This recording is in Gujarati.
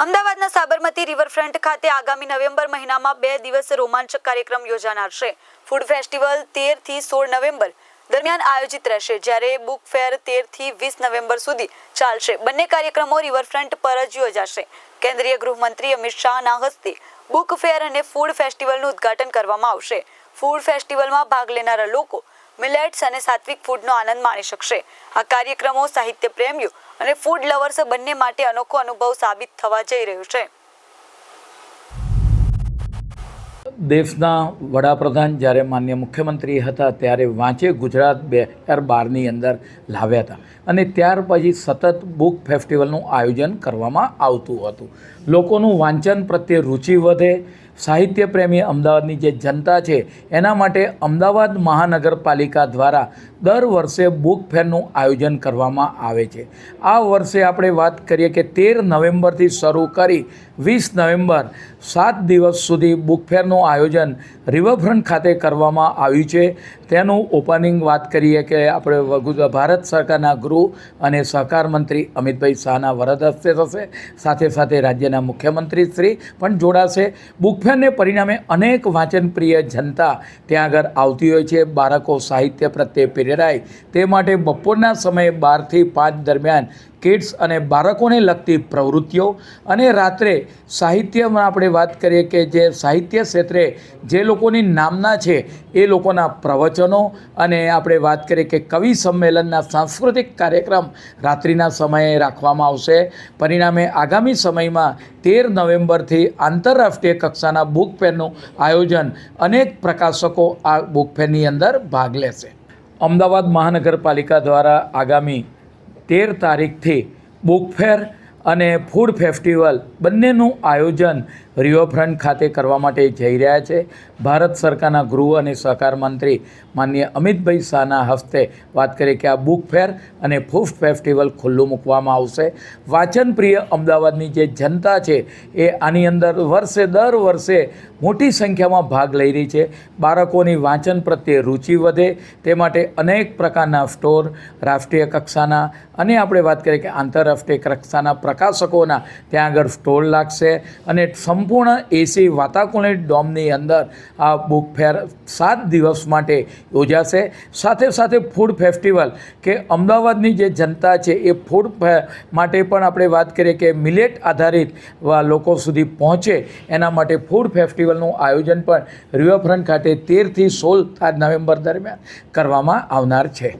અમદાવાદના સાબરમતી રિવરફ્રન્ટ ખાતે આગામી નવેમ્બર મહિનામાં બે દિવસ રોમાંચક કાર્યક્રમ યોજાનાર છે. ફૂડ ફેસ્ટિવલ તેરથી સોળ નવેમ્બર દરમિયાન આયોજિત રહેશે, જ્યારે બુક ફેર તેરથી વીસ નવેમ્બર સુધી ચાલશે. બંને કાર્યક્રમો રિવરફ્રન્ટ પર જ યોજાશે. કેન્દ્રીય ગૃહમંત્રી અમિત શાહના હસ્તે બુક ફેર અને ફૂડ ફેસ્ટિવલનું ઉદ્ઘાટન કરવામાં આવશે. ફૂડ ફેસ્ટિવલમાં ભાગ લેનારા લોકો મિલેટ્સ અને સાત્વિક ફૂડનો આનંદ માણી શકશે. આ કાર્યક્રમો સાહિત્ય પ્રેમીઓ અને ફૂડ લવર્સ બંને માટે અનોખો અનુભવ સાબિત થવા જઈ રહ્યો છે. દેશના વડાપ્રધાન જ્યારે માન્ય મુખ્યમંત્રી હતા ત્યારે વાંચે ગુજરાત બે હજાર બારની અંદર લાવ્યા હતા. અને ત્યાર પછી સતત બુક ફેસ્ટિવલનું આયોજન કરવામાં આવતું હતું. લોકોનું વાંચન પ્રત્યે રુચિ વધે. સાહિત્ય પ્રેમી અમદાવાદની જે જનતા છે, એના માટે અમદાવાદ મહાનગરપાલિકા દ્વારા દર વર્ષે બુક ફેરનું આયોજન કરવામાં આવે છે. આ વર્ષે આપણે વાત કરીએ કે તેર નવેમ્બરથી શરૂ કરી વીસ નવેમ્બર સાત દિવસ સુધી બુક ફેરનું આયોજન રિવરફ્રન્ટ ખાતે કરવામાં આવ્યું છે. તેનું ઓપનિંગ વાત કરીએ કે આપણે ભારત સરકારના ગૃહ અને સહકાર મંત્રી અમિતભાઈ શાહના વરદ હસ્તે થશે. સાથે સાથે રાજ્યના મુખ્યમંત્રી શ્રી પણ જોડાશે. બુક ફેરને પરિણામે અનેક વાંચનપ્રિય જનતા ત્યાં આગળ આવતી હોય છે. બાળકો સાહિત્ય પ્રત્યે પ્રેરાય તે માટે બપોરના સમયે બારથી પાંચ દરમિયાન કિડ્સ અને બાળકોને લગતી પ્રવૃત્તિઓ અને રાત્રે સાહિત્યમાં આપણે વાત કરીએ કે જે સાહિત્ય ક્ષેત્રે જે લોકોની નામના છે એ લોકોના પ્રવચનો અને આપણે વાત કરીએ કે કવિ સંમેલનના સાંસ્કૃતિક કાર્યક્રમ રાત્રિના સમયે રાખવામાં આવશે. પરિણામે આગામી સમયમાં તેર નવેમ્બરથી આંતરરાષ્ટ્રીય કક્ષાના બુક ફેરનું આયોજન અનેક પ્રકાશકો આ બુક ફેરની અંદર ભાગ લેશે. અમદાવાદ મહાનગરપાલિકા દ્વારા આગામી તેર તારીખથી બુક ફેર અને ફૂડ ફેસ્ટિવલ બંનેનું આયોજન રિવરફ્રન્ટ ખાતે કરવા માટે જઈ રહ્યા છે. ભારત સરકારના ગૃહ અને સહકાર મંત્રી માન્ય અમિતભાઈ શાહના હસ્તે વાત કરીએ કે આ બુક ફેર અને ફૂડ ફેસ્ટિવલ ખુલ્લું મૂકવામાં આવશે. વાંચન પ્રિય અમદાવાદની જે જનતા છે એ આની અંદર વર્ષે દર વર્ષે મોટી સંખ્યામાં ભાગ લઈ રહી છે. બાળકોની વાંચન પ્રત્યે રુચિ વધે, તે માટે અનેક પ્રકારના સ્ટોર, રાષ્ટ્રીય કક્ષાના અને આપણે વાત કરીએ કે આંતરરાષ્ટ્રીય કક્ષાના પ્રકાશકોના ત્યાં આગળ સ્ટોલ લાગશે અને સંપૂર્ણ એસી વાતાવરણિક ડોમની અંદર આ બુક ફેર સાત દિવસ માટે યોજાશે. સાથે સાથે ફૂડ ફેસ્ટિવલ કે અમદાવાદની જે જનતા છે એ ફૂડ માટે પણ આપણે વાત કરીએ કે મિલેટ આધારિત લોકો સુધી પહોંચે એના માટે ફૂડ ફેસ્ટિવલનું આયોજન પણ રિવરફ્રન્ટ ખાતે તેરથી સોળ નવેમ્બર દરમિયાન કરવામાં આવનાર છે.